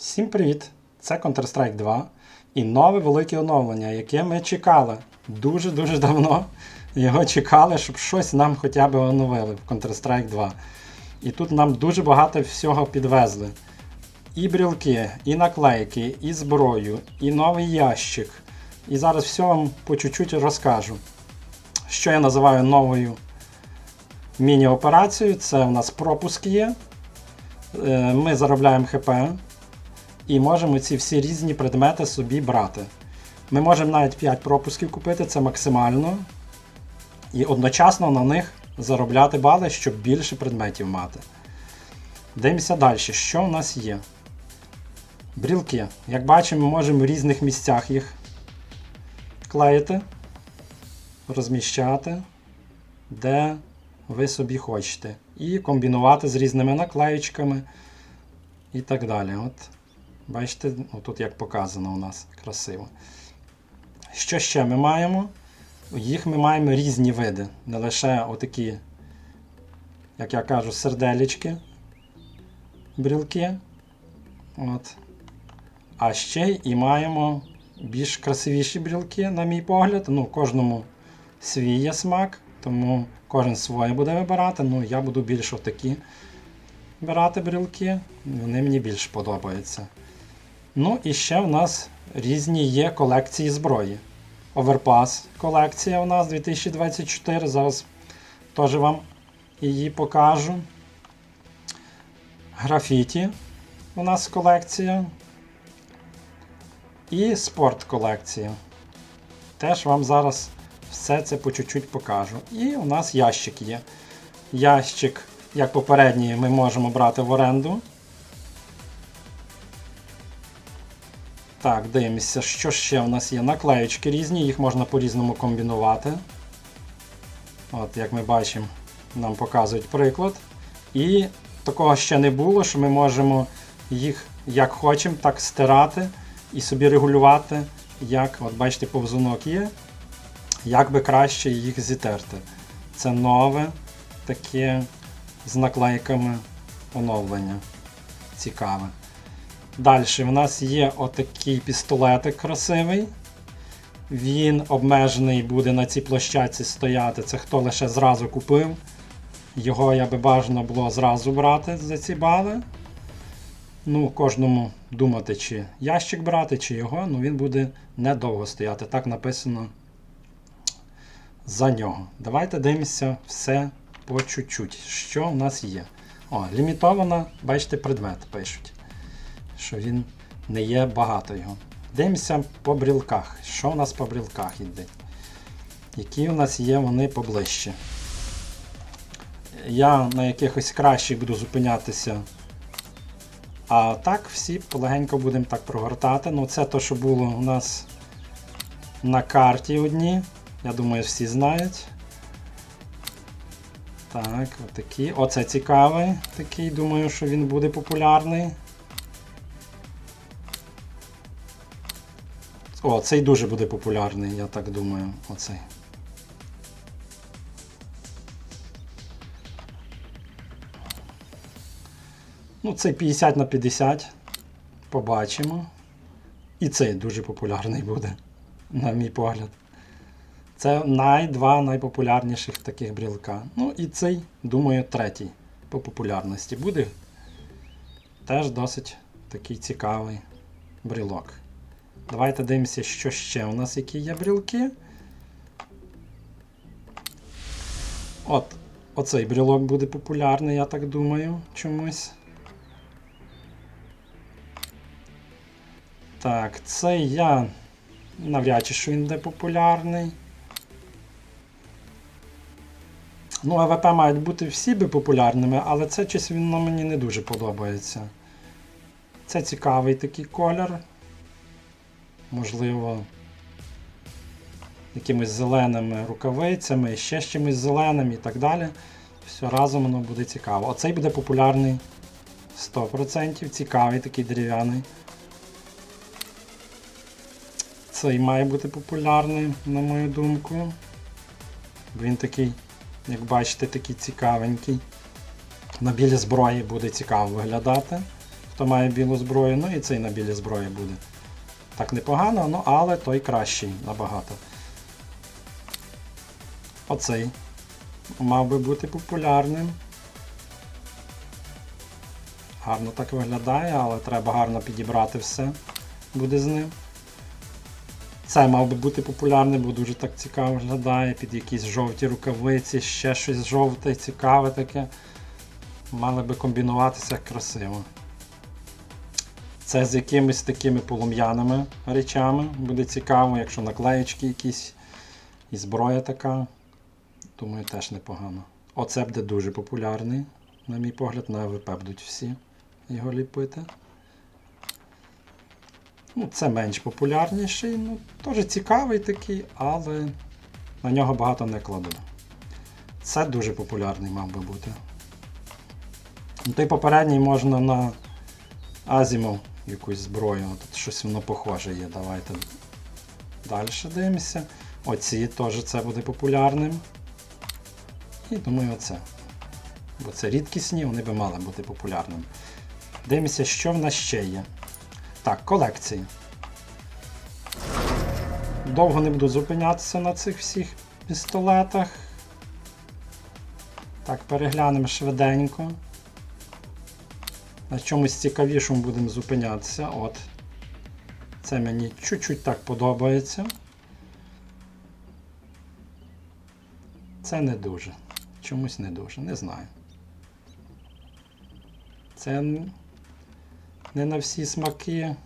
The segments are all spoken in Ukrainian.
Всім привіт! Це Counter-Strike 2 і нове велике оновлення, яке ми чекали дуже-дуже давно. Його чекали, щоб щось нам хоча б оновили в Counter-Strike 2. І тут нам дуже багато всього підвезли. І брілки, і наклейки, і зброю, і новий ящик. І зараз все вам по чуть-чуть розкажу. Що я називаю новою міні-операцією. Це у нас пропуск є. Е, Ми заробляємо ХП і можемо ці всі різні предмети собі брати. Ми можемо навіть 5 пропусків купити, це максимально. І одночасно на них заробляти бали, щоб більше предметів мати. Дивимося далі, що у нас є. Брілки. Як бачимо, ми можемо в різних місцях їх клеїти, розміщати, де ви собі хочете. І комбінувати з різними наклеєчками і так далі. От, бачите, тут як показано у нас красиво. Що ще ми маємо? Їх ми маємо різні види. Не лише отакі, як я кажу, серделічки, брілки. От. А ще і маємо більш красивіші брілки, на мій погляд. Ну, кожному свій є смак, тому кожен своє буде вибирати. Ну, я буду більш отакі брати брілки. Вони мені більш подобаються. Ну і ще в нас різні є колекції зброї. Overpass колекція у нас 2024. Зараз теж вам її покажу. Графіті у нас колекція. І спорт колекція. Теж вам зараз все це по чуть-чуть покажу. І у нас ящик є. Ящик, як попередній, ми можемо брати в оренду. Так, дивимося, що ще у нас є. Наклеєчки різні, їх можна по-різному комбінувати. От, як ми бачимо, нам показують приклад. І такого ще не було, що ми можемо їх як хочемо, так стирати і собі регулювати, як, от бачите, повзунок є, як би краще їх зітерти. Це нове таке з наклейками оновлення. Цікаве. Далі в нас є отакий пістолетик красивий. Він обмежений буде на цій площадці стояти. Це хто лише зразу купив. Його я би бажано було зразу брати за ці бали. Ну, кожному думати, чи ящик брати, чи його, ну він буде недовго стояти. Так написано за нього. Давайте дивимося все по чуть-чуть. Що в нас є? О, лімітована, бачите, предмет пишуть. Що він не є багато його. Дивимося по брілках. Що у нас по брілках йде? Які у нас є вони поближче. Я на якихось кращих буду зупинятися. А так, всі полегенько будемо так прогортати. Ну, це то, що було у нас на карті одні. Я думаю, всі знають. Так, отакі. Оце цікавий. Такий, думаю, що він буде популярний. О, цей дуже буде популярний, я так думаю. Оцей. Ну, цей 50 на 50. Побачимо. І цей дуже популярний буде, на мій погляд. Це най, два найпопулярніших таких брілка. Ну і цей, думаю, третій по популярності буде. Теж досить такий цікавий брілок. Давайте дивимося, що ще у нас які є брілки. От, оцей брілок буде популярний, я так думаю, чомусь. Так, цей я навряд чи що він буде популярний. Ну, АВП мають бути всі би популярними, але це щось він мені не дуже подобається. Це цікавий такий колір. Можливо, якимись зеленими рукавицями, ще з чимось зеленим і так далі. Все разом воно буде цікаво. Оцей буде популярний 100%, цікавий такий дерев'яний. Цей має бути популярний, на мою думку. Він такий, як бачите, такий цікавенький. На білі зброї буде цікаво виглядати. хто має білу зброю, ну і цей на білій зброї буде. Так непогано, ну але той кращий набагато. Оцей мав би бути популярним. Гарно так виглядає, але треба гарно підібрати все буде з ним. Це мав би бути популярним, бо дуже так цікаво виглядає, під якісь жовті рукавиці, ще щось жовте, цікаве таке. Мали би комбінуватися красиво. Це з якимись такими полум'яними речами буде цікаво, якщо наклеєчки якісь і зброя така. Думаю, теж непогано. Оце буде дуже популярний, на мій погляд, на АВП будуть всі його ліпити. Ну, це менш популярніший, ну, теж цікавий такий, але на нього багато не кладу. Це дуже популярний мав би бути. Ну, той попередній можна на Азімов якусь зброю. Тут щось воно похоже є. Давайте далі дивимося. Оці теж це буде популярним. І думаю, оце. Бо це рідкісні, вони би мали бути популярними. Дивимося, що в нас ще є. Так, колекції. Довго не буду зупинятися на цих всіх пістолетах. Так, переглянемо швиденько. На чомусь цікавішому будемо зупинятися. От. Це мені чуть-чуть так подобається. Це не дуже. Чомусь не дуже, не знаю. Це не на всі смаки.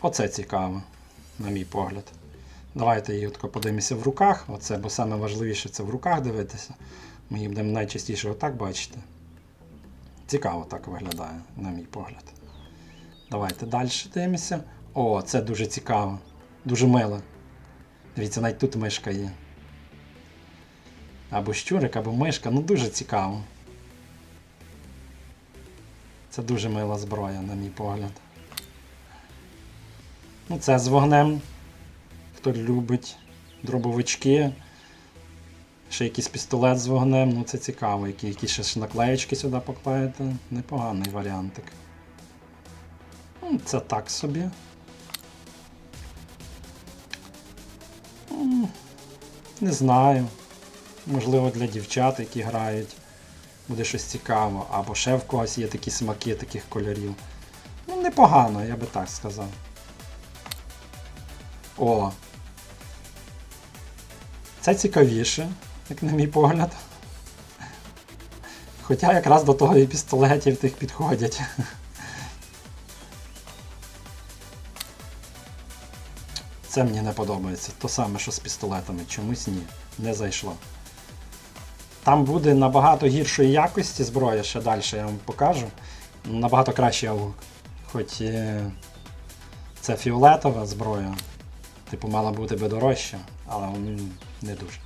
Оце цікаво, на мій погляд. Давайте її подивимося в руках. Оце, бо саме важливіше це в руках дивитися. Ми її будемо найчастіше отак бачити. Цікаво так виглядає, на мій погляд. Давайте далі дивимося. О, це дуже цікаво. Дуже мило. Дивіться, навіть тут мишка є. Або щурик, або мишка. Ну дуже цікаво. Це дуже мила зброя, на мій погляд. Ну, це з вогнем. Хто любить дробовички. Ще якийсь пістолет з вогнем, ну це цікаво, які, які ще наклеєчки сюди поклеїти. Непоганий варіантик. Ну, це так собі. Не знаю. Можливо, для дівчат, які грають, буде щось цікаво. Або ще в когось є такі смаки таких кольорів. Ну, непогано, я би так сказав. О. Це цікавіше, як на мій погляд. Хоча якраз до того і пістолетів тих підходять. Це мені не подобається. То саме, що з пістолетами. Чомусь ні. Не зайшло. Там буде набагато гіршої якості зброя, ще далі я вам покажу. Набагато кращий аук. Хоч е, це фіолетова зброя, типу мала бути би дорожча, але м, не дуже.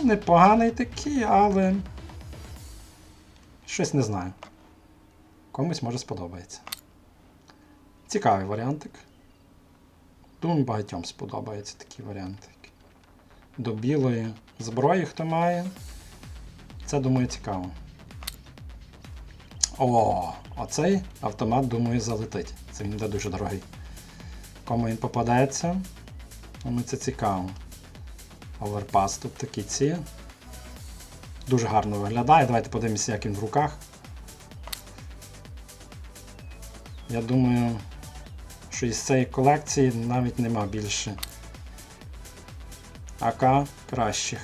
Ну, непоганий такий, але щось не знаю. Комусь може сподобається. Цікавий варіантик. Думаю, багатьом сподобається такий варіантик. До білої зброї, хто має. Це, думаю, цікаво. О, оцей автомат, думаю, залетить. Це він буде дуже дорогий. Кому він попадається, думаю, це цікаво. Оверпас тут такі ці. Дуже гарно виглядає. Давайте подивимося, як він в руках. Я думаю, що із цієї колекції навіть нема більше АК кращих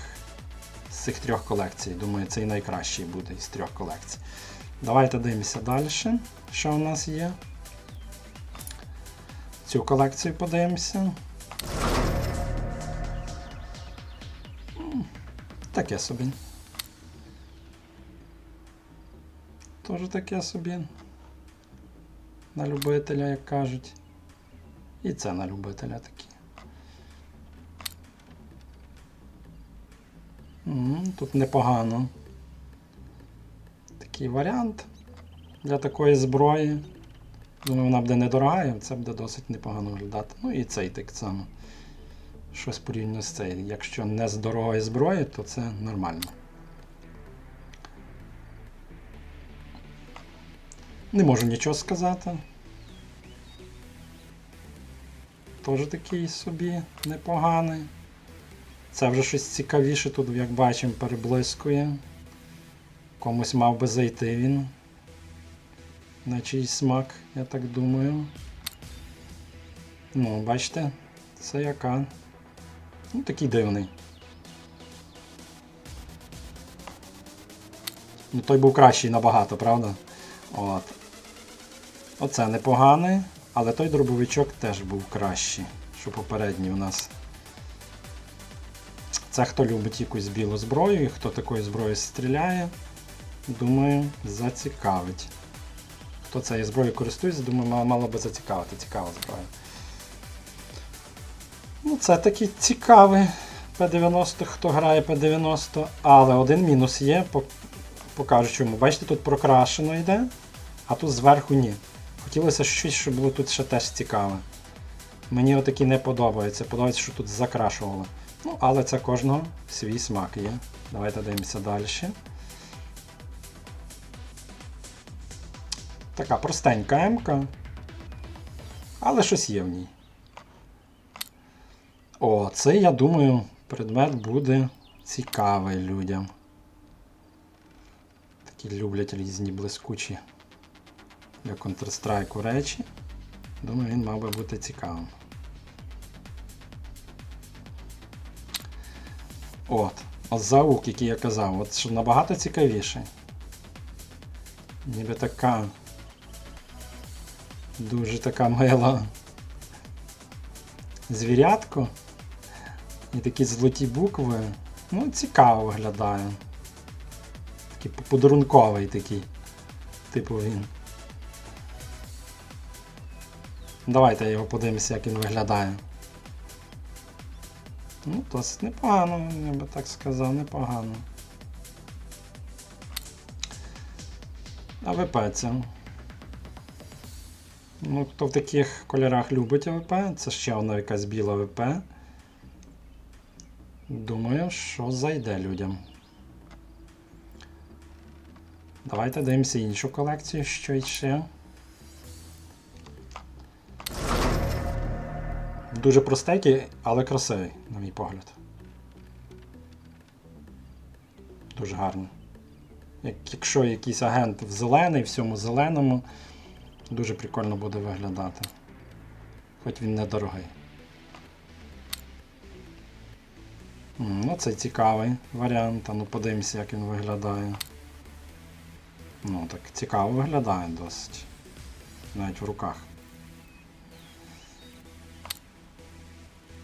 з цих трьох колекцій. Думаю, цей найкращий буде із трьох колекцій. Давайте дивимося далі, що у нас є. Цю колекцію подивимося. Таке собі. Тоже таке собі. На любителя, як кажуть. І це на любителя такі. Тут непогано. Такий варіант для такої зброї. Думаю, вона буде недорога, і це буде досить непогано виглядати. Ну і цей так само. Щось порівняно з цей. Якщо не з дорогої зброї, то це нормально. Не можу нічого сказати. Теж такий собі непоганий. Це вже щось цікавіше тут, як бачимо, переблискує. Комусь мав би зайти він. На чийсь смак, я так думаю. Ну, бачите, це яка. Ну, такий дивний. Ну, той був кращий набагато, правда? От. Оце непоганий, але той дробовичок теж був кращий, що попередній у нас. Це хто любить якусь білу зброю і хто такою зброєю стріляє, думаю, зацікавить. Хто цією зброєю користується, думаю, мало би зацікавити. Цікава зброя. Ну, це такий цікавий П-90, хто грає П-90, але один мінус є, покажу чому. Бачите, тут прокрашено йде, а тут зверху ні. Хотілося щось, що було тут ще теж цікаве. Мені отакі не подобаються. Подобається, що тут закрашували. Ну, але це кожного свій смак є. Давайте дивимося далі. Така простенька М-ка. Але щось є в ній. О, це, я думаю, предмет буде цікавий людям. Такі люблять різні блискучі для Counter-Strike речі. Думаю, він мав би бути цікавим. От. От заук, який я казав, от що набагато цікавіший. Ніби така. Дуже така мила звірятко. І такі золоті букви. Ну, цікаво виглядає. Такий подарунковий такий. Типу він. Давайте його подивимося, як він виглядає. Ну, досить непогано, я би так сказав, непогано. АВП це. Ну, хто в таких кольорах любить АВП, це ще одна якась біла АВП. Думаю, що зайде людям. Давайте дивимося іншу колекцію, що ще. Дуже простенький, але красивий, на мій погляд. Дуже гарно. Якщо якийсь агент в зелений, в всьому зеленому, дуже прикольно буде виглядати. Хоч він недорогий. Ну, це цікавий варіант. А ну подивимося, як він виглядає. Ну, так цікаво виглядає досить. Навіть в руках.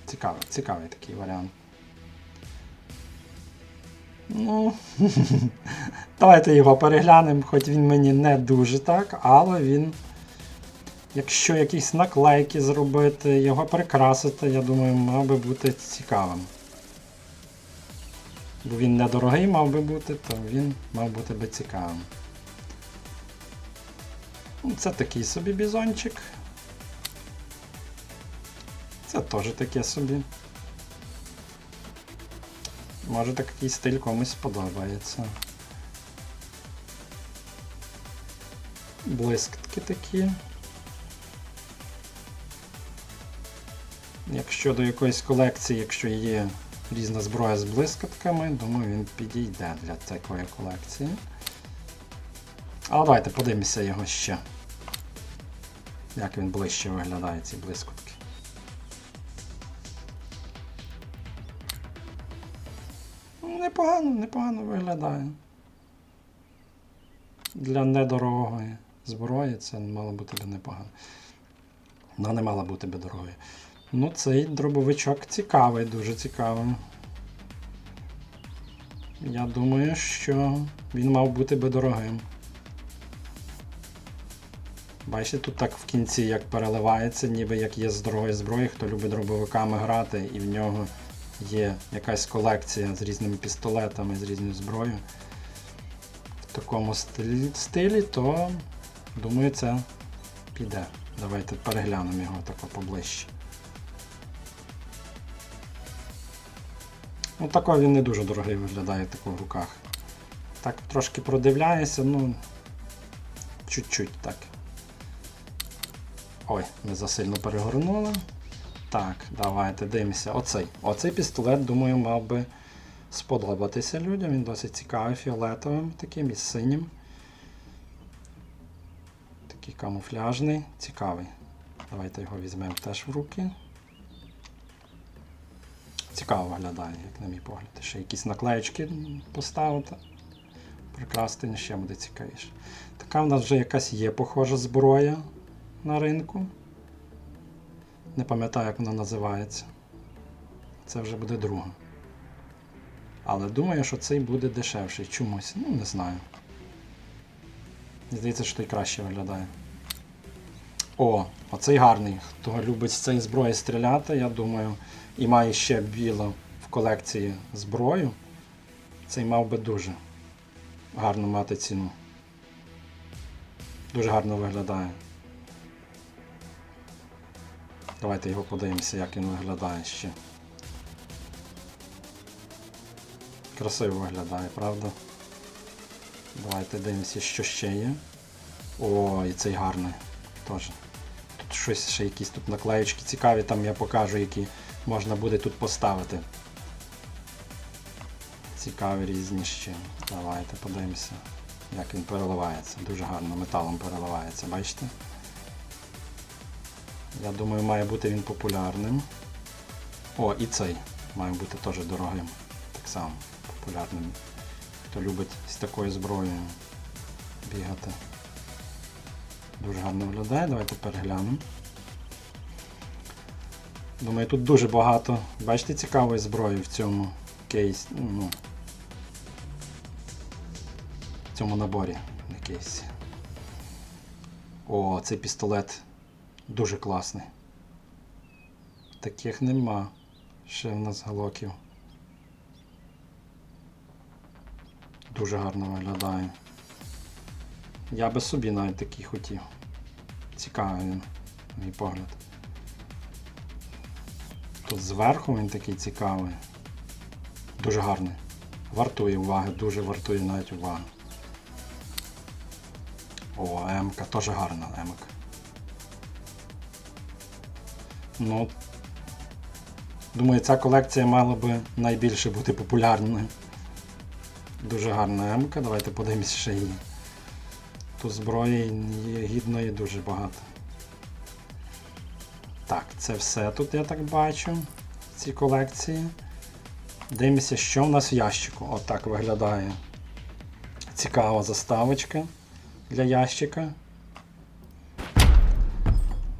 Цікавий, цікавий такий варіант. Ну, давайте його переглянемо, хоч він мені не дуже так, але він. Якщо якісь наклейки зробити, його прикрасити, я думаю, мав би бути цікавим. Бо він недорогий мав би бути, то він мав бути би цікавим. Ну, Це такий собі бізончик. Це теж таке собі. Може такий стиль комусь сподобається. Блискітки такі. Якщо до якоїсь колекції, якщо є різна зброя з блискітками, думаю, він підійде для такої колекції. Але давайте подивимося його ще. Як він ближче виглядає, ці блискітки. Ну, Непогано, непогано виглядає. Для недорогої зброї це мало бути непогано. Вона не мала бути би дорогою. Ну, цей дробовичок цікавий, дуже цікавий. Я думаю, що він мав бути би дорогим. Бачите, тут так в кінці як переливається, ніби як є з дорогої зброї, хто любить дробовиками грати, і в нього є якась колекція з різними пістолетами, з різною зброєю. В такому стилі, стилі то думаю, це піде. Давайте переглянемо його тако поближче. Ну, тако він не дуже дорогий виглядає тако в руках. Так трошки продивляюся, ну. Чуть-чуть так. Ой, ми засильно перегорнули. Так, давайте дивимося. Оцей. Оцей пістолет, думаю, мав би сподобатися людям. Він досить цікавий, фіолетовим таким і синім. Такий камуфляжний, цікавий. Давайте його візьмемо теж в руки. Цікаво виглядає, як на мій погляд. Ще якісь наклеєчки поставити. Прикрасти ще буде цікавіше. Така в нас вже якась є похожа зброя на ринку. Не пам'ятаю, як вона називається. Це вже буде друга. Але думаю, що цей буде дешевший чомусь. Ну, не знаю. Здається, що той краще виглядає. О, оцей гарний. Хто любить з цієї зброї стріляти, я думаю, і має ще біло в колекції зброю. Цей мав би дуже гарно мати ціну. Дуже гарно виглядає. Давайте його подивимося, як він виглядає ще. Красиво виглядає, правда? Давайте дивимося, що ще є. О, і цей гарний. Теж. Щось ще якісь тут наклеєчки цікаві, там я покажу, які можна буде тут поставити. Цікаві різні ще. Давайте подивимося, як він переливається. Дуже гарно металом переливається, бачите? Я думаю, має бути він популярним. О, і цей має бути теж дорогим. Так само популярним. Хто любить з такою зброєю бігати. Дуже гарно виглядає, давайте переглянемо. Думаю, тут дуже багато. Бачите, цікавої зброї в цьому кейсі. Ну, в цьому наборі на кейсі. О, цей пістолет дуже класний. Таких нема ще в нас галоків. Дуже гарно виглядає. Я би собі навіть такий хотів. Цікавий він, мій погляд. Тут зверху він такий цікавий. Дуже гарний. Вартує уваги, дуже вартує навіть уваги. О, М-ка, теж гарна М-ка. Ну, думаю, ця колекція мала би найбільше бути популярною. Дуже гарна М-ка, давайте подивимося ще її. Тут зброї гідної дуже багато. Так, це все тут я так бачу в цій колекції. Дивимося, що в нас в ящику. Отак виглядає цікава заставочка для ящика.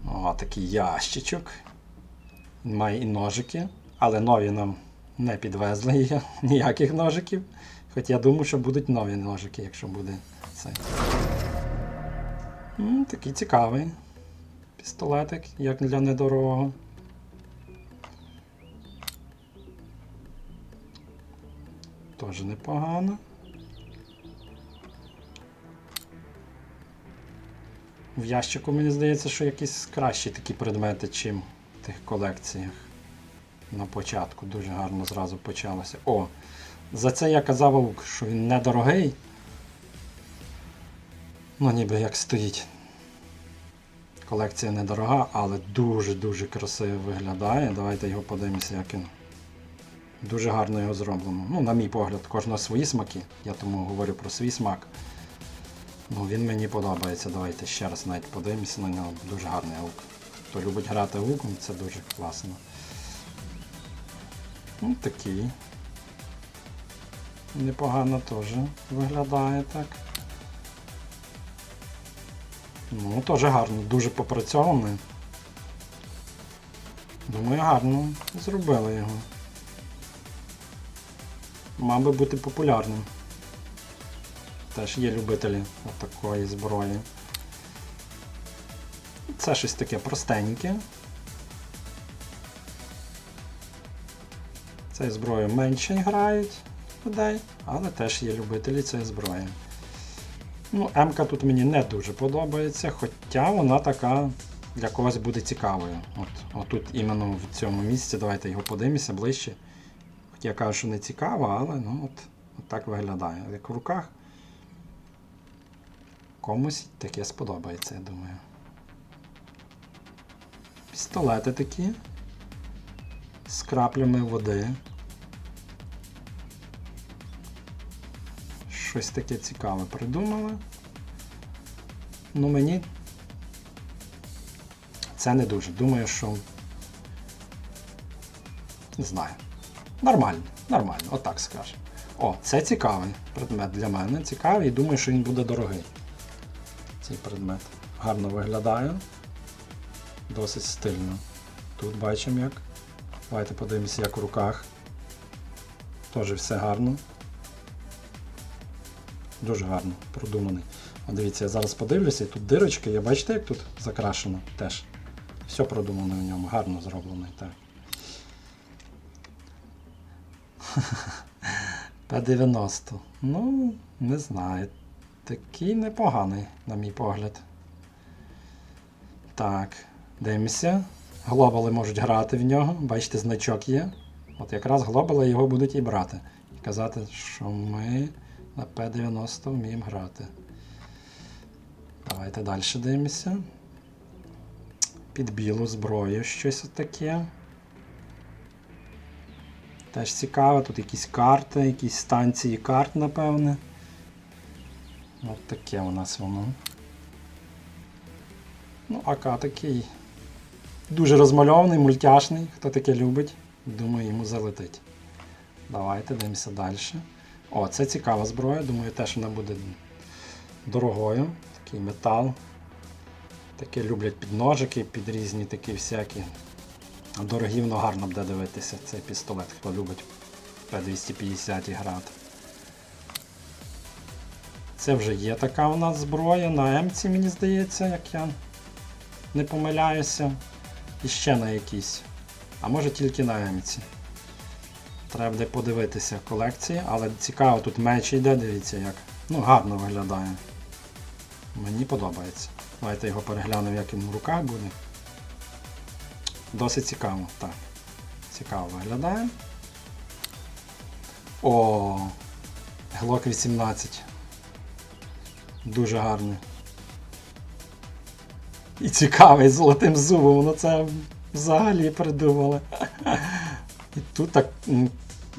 О, такий ящичок. Має і ножики, але нові нам не підвезли ніяких ножиків. Хоч я думаю, що будуть нові ножики, якщо буде цей. М, Такий цікавий пістолетик, як для недорогого. Теж непогано. В ящику мені здається, що якісь кращі такі предмети, чим в тих колекціях. На початку дуже гарно зразу почалося. О! За це я казав, що він недорогий. Ну, ніби як стоїть. Колекція недорога, але дуже-дуже красиво виглядає. Давайте його подивимося, як він. Дуже гарно його зроблено. Ну, на мій погляд, кожного свої смаки. Я тому говорю про свій смак. Ну, він мені подобається. Давайте ще раз навіть подивимося на нього. Дуже гарний лук. Хто любить грати луком, це дуже класно. Ну, такий. Непогано теж виглядає так. Ну, теж гарно, дуже попрацьований. Думаю, гарно зробили його. Мав би бути популярним. Теж є любителі такої зброї. Це щось таке простеньке. Цією зброєю менше грають людей, але теж є любителі цієї зброї. Ну, М-ка тут мені не дуже подобається, хоча вона така для когось буде цікавою. От, Отут іменно в цьому місці, давайте його подивимося ближче. Хоч я кажу, що не цікаво, але ну, от, от так виглядає. Як в руках. Комусь таке сподобається, я думаю. Пістолети такі. З краплями води. Щось таке цікаве придумали. Ну мені це не дуже. Думаю, що. Не знаю. Нормально, нормально, отак скажемо. О, це цікавий предмет для мене. Цікавий і думаю, що він буде дорогий. Цей предмет. Гарно виглядає. Досить стильно. Тут бачимо як. Давайте подивимося, як в руках. Теж все гарно. Дуже гарно продуманий. О, дивіться, я зараз подивлюся, тут дирочки, я бачите, як тут закрашено теж. Все продумано в ньому, гарно зроблено. Так. П-90. Ну, не знаю. Такий непоганий, на мій погляд. Так, дивимося. Глобали можуть грати в нього. Бачите, значок є. От якраз глобали його будуть і брати. І казати, що ми на П-90 вміємо грати. Давайте далі дивимося. Під білу зброю щось таке. Теж цікаво, тут якісь карти, якісь станції карт, напевне. От таке у нас воно. Ну, АК такий дуже розмальований, мультяшний. Хто таке любить, думаю, йому залетить. Давайте дивимося далі. О, це цікава зброя, думаю, теж вона буде дорогою. Такий метал. Таке люблять під ножики, під різні такі всякі. Дорогі воно гарно буде дивитися цей пістолет, хто любить П250 грати. Це вже є така у нас зброя на М-ці, мені здається, як я не помиляюся. І ще на якійсь. А може тільки на М-ці. Треба буде подивитися колекції, але цікаво, тут меч йде, дивіться як. Ну, гарно виглядає. Мені подобається. Давайте його переглянемо, як він в руках буде. Досить цікаво, так. Цікаво виглядає. О, Glock 18. Дуже гарний. І цікавий з золотим зубом, воно це взагалі придумали. І тут так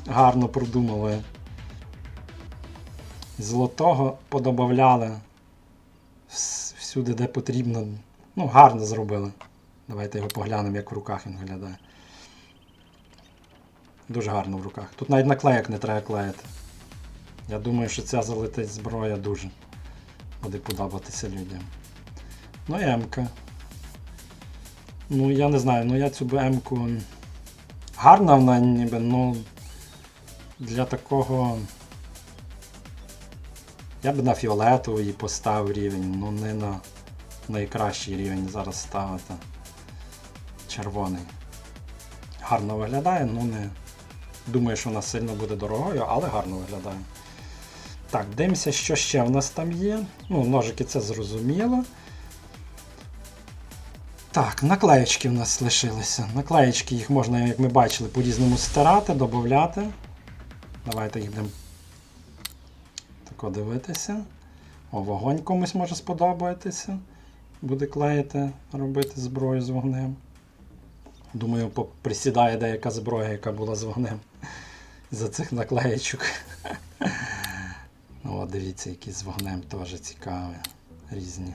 гарно продумали. Золотого подобавляли всюди, де потрібно. Ну, гарно зробили. Давайте його поглянемо, як в руках він виглядає. Дуже гарно в руках. Тут навіть наклеєк не треба клеїти. Я думаю, що ця залетить зброя дуже буде подобатися людям. Ну і М-ка. Ну, я не знаю, ну я цю БМ-ку. Гарна вона ніби, ну. Для такого. Я б на фіолетову її поставив рівень, ну не на найкращий рівень зараз ставити. Червоний. Гарно виглядає, ну не. Думаю, що вона сильно буде дорогою, але гарно виглядає. Так, дивимося, що ще в нас там є. Ну, ножики це зрозуміло. Так, наклеєчки в нас лишилися. Наклеєчки їх можна, як ми бачили, по-різному стирати, додати. Давайте їх тако дивитися. О, вогонь комусь може сподобатися. Буде клеїти, робити зброю з вогнем. Думаю, присідає деяка зброя, яка була з вогнем. За цих наклеєчок. О, дивіться, які з вогнем теж цікаві. Різні.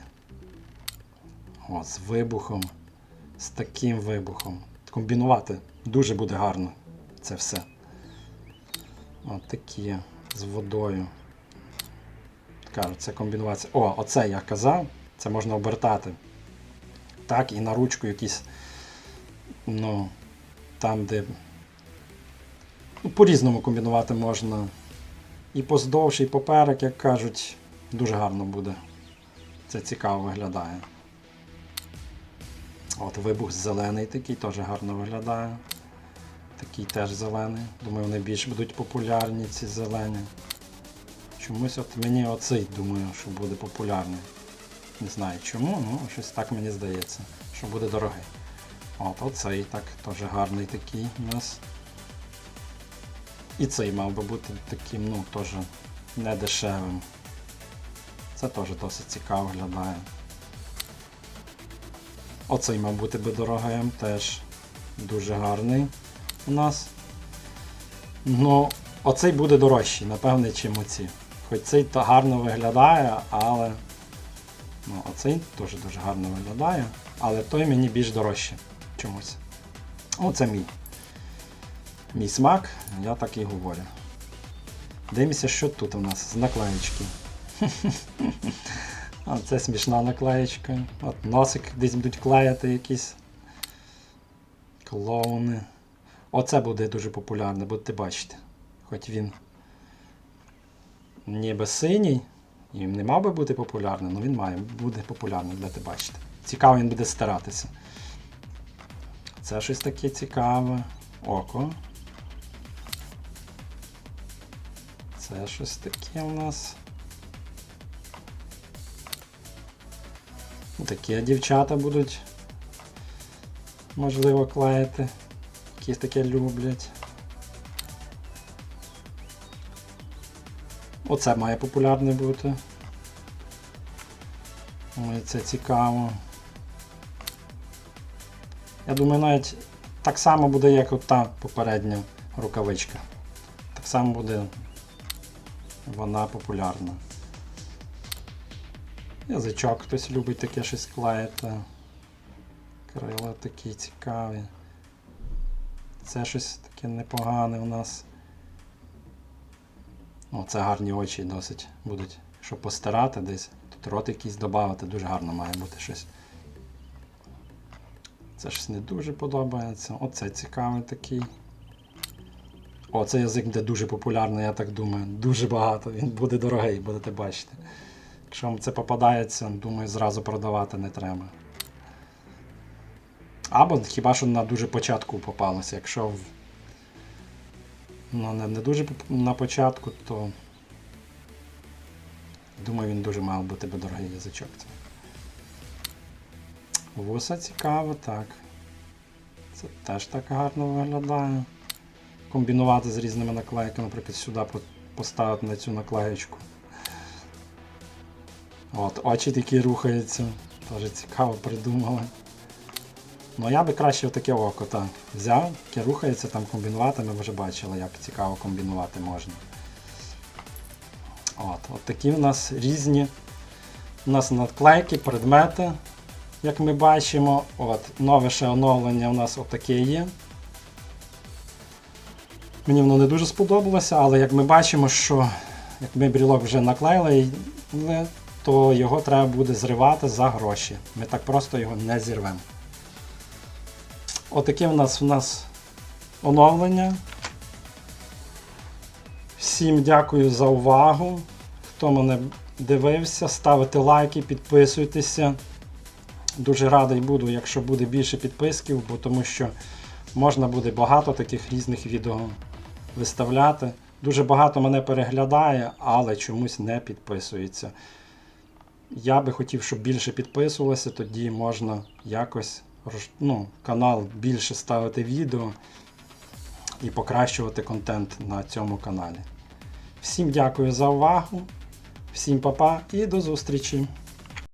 О, з вибухом. З таким вибухом. Комбінувати дуже буде гарно це все. От такі з водою. Кажуть, це комбінуватися. О, оце я казав. Це можна обертати. Так, і на ручку якісь. Ну, там, де. Ну, по-різному комбінувати можна. І поздовж, і поперек, як кажуть, дуже гарно буде. Це цікаво виглядає. От вибух зелений такий теж гарно виглядає. Такий теж зелений. Думаю, вони більш будуть популярні, ці зелені. Чомусь от мені оцей думаю, що буде популярний. Не знаю чому, ну щось так мені здається, що буде дорогий. От оцей так теж гарний такий у нас. І цей мав би бути таким, ну, теж недешевим. Це теж досить цікаво виглядає. Оцей, мабуть, би дорогим теж дуже гарний у нас. Ну, оцей буде дорожчий, напевне, чим оці. Хоч цей та гарно виглядає, але. Ну, оцей теж дуже гарно виглядає, але той мені більш дорожче чомусь. Оце мій. Мій смак, я так і говорю. Дивимося, що тут у нас з наклеєчки. Це смішна наклеєчка. От носик десь будуть клеїти якісь клоуни. Оце буде дуже популярне, будете бачити. Хоч він ніби синій, і не мав би бути популярним, але він має бути популярним, будете бачити. Цікаво, він буде старатися. Це щось таке цікаве. Око. Це щось таке у нас. Такі дівчата будуть, можливо, клеїти. Які таке люблять. Оце має популярне бути. Ой, це цікаво. Я думаю, навіть так само буде, як от та попередня рукавичка. Так само буде вона популярна. Язичок хтось любить таке щось клеїти. Крила такі цікаві. Це щось таке непогане у нас. О, це гарні очі досить будуть. Щоб постирати десь. Тут рот якийсь додати, дуже гарно має бути щось. Це щось не дуже подобається. Оце цікавий такий. О, цей язик буде дуже популярний, я так думаю. Дуже багато. Він буде дорогий, будете бачити. Якщо вам це попадається, думаю, зразу продавати не треба. Або хіба що на дуже початку попалося. Якщо в... ну, не, дуже на початку, то думаю, він дуже мав би дорогий язичок. Вуса цікаво, так. Це теж так гарно виглядає. Комбінувати з різними наклейками, наприклад, сюди поставити на цю наклеєчку. От, очі такі рухаються. Теж цікаво придумали. Ну я би краще таке око так взяв, яке рухається, там комбінувати, ми вже бачили, як цікаво комбінувати можна. От, от такі в нас різні у нас надклейки, предмети, як ми бачимо. От, нове ще оновлення у нас отаке є. Мені воно не дуже сподобалося, але як ми бачимо, що як ми брілок вже наклеїли, то його треба буде зривати за гроші. Ми так просто його не зірвемо. Отаке в нас у нас оновлення. Всім дякую за увагу. Хто мене дивився, ставите лайки, підписуйтеся. Дуже радий буду, якщо буде більше підписків, бо тому що можна буде багато таких різних відео виставляти. Дуже багато мене переглядає, але чомусь не підписується. Я би хотів, щоб більше підписувалося, тоді можна якось ну, канал більше ставити відео і покращувати контент на цьому каналі. Всім дякую за увагу, всім па-па і до зустрічі!